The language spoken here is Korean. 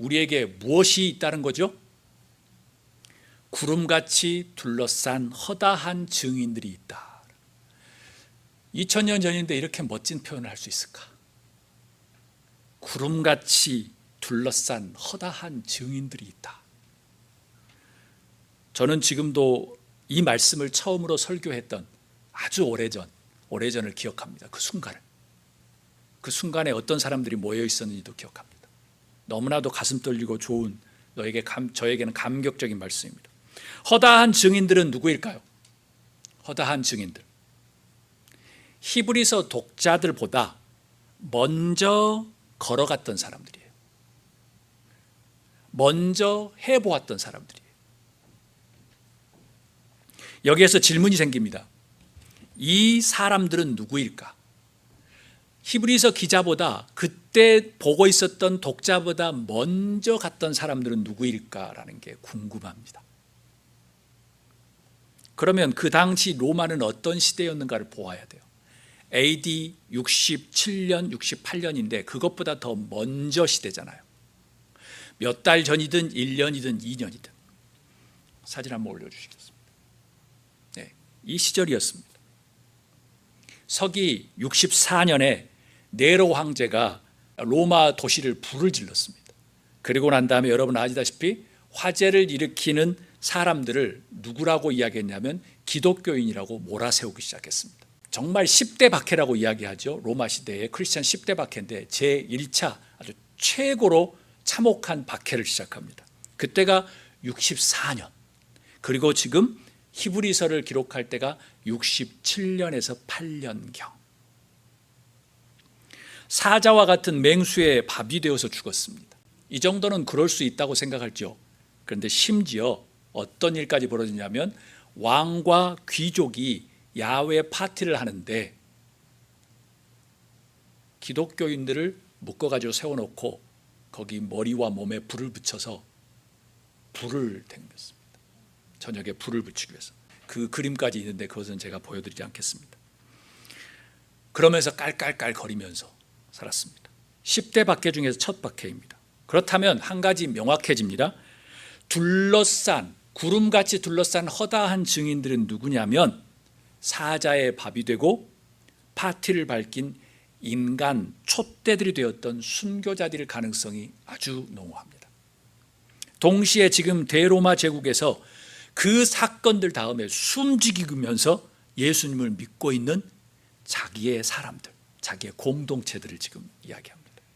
우리에게 무엇이 있다는 거죠? 구름같이 둘러싼 허다한 증인들이 있다. 2000년 전인데 이렇게 멋진 표현을 할 수 있을까? 구름같이 둘러싼 허다한 증인들이 있다. 저는 지금도 이 말씀을 처음으로 설교했던 아주 오래전, 오래전을 기억합니다. 그 순간을. 그 순간에 어떤 사람들이 모여 있었는지도 기억합니다. 너무나도 가슴 떨리고 좋은 너에게 감, 저에게는 감격적인 말씀입니다. 허다한 증인들은 누구일까요? 허다한 증인들. 히브리서 독자들보다 먼저 걸어갔던 사람들이에요. 먼저 해보았던 사람들이에요. 여기에서 질문이 생깁니다. 이 사람들은 누구일까? 히브리서 기자보다 그때 보고 있었던 독자보다 먼저 갔던 사람들은 누구일까라는 게 궁금합니다. 그러면 그 당시 로마는 어떤 시대였는가를 보아야 돼요. AD 67년, 68년인데 그것보다 더 먼저 시대잖아요. 몇 달 전이든 1년이든 2년이든 사진 한번 올려주시겠습니다. 네, 이 시절이었습니다. 서기 64년에 네로 황제가 로마 도시를 불을 질렀습니다. 그리고 난 다음에 여러분 아시다시피 화재를 일으키는 사람들을 누구라고 이야기했냐면 기독교인이라고 몰아세우기 시작했습니다. 정말 10대 박해라고 이야기하죠. 로마 시대의 크리스천 10대 박해인데 제1차 아주 최고로 참혹한 박해를 시작합니다. 그때가 64년. 그리고 지금 히브리서를 기록할 때가 67년에서 8년경. 사자와 같은 맹수의 밥이 되어서 죽었습니다. 이 정도는 그럴 수 있다고 생각할죠. 그런데 심지어 어떤 일까지 벌어지냐면 왕과 귀족이 야외 파티를 하는데 기독교인들을 묶어가지고 세워놓고 거기 머리와 몸에 불을 붙여서 불을 댕겼습니다. 저녁에 불을 붙이기 위해서. 그 그림까지 있는데 그것은 제가 보여드리지 않겠습니다. 그러면서 깔깔깔 거리면서 살았습니다. 10대 박해 중에서 첫 박해입니다. 그렇다면 한 가지 명확해집니다. 둘러싼 구름같이 둘러싼 허다한 증인들은 누구냐면 사자의 밥이 되고 파티를 밝힌 인간 촛대들이 되었던 순교자들일 가능성이 아주 농후합니다. 동시에 지금 대로마 제국에서 그 사건들 다음에 숨지기면서 예수님을 믿고 있는 자기의 사람들, 자기의 공동체들을 지금 이야기합니다.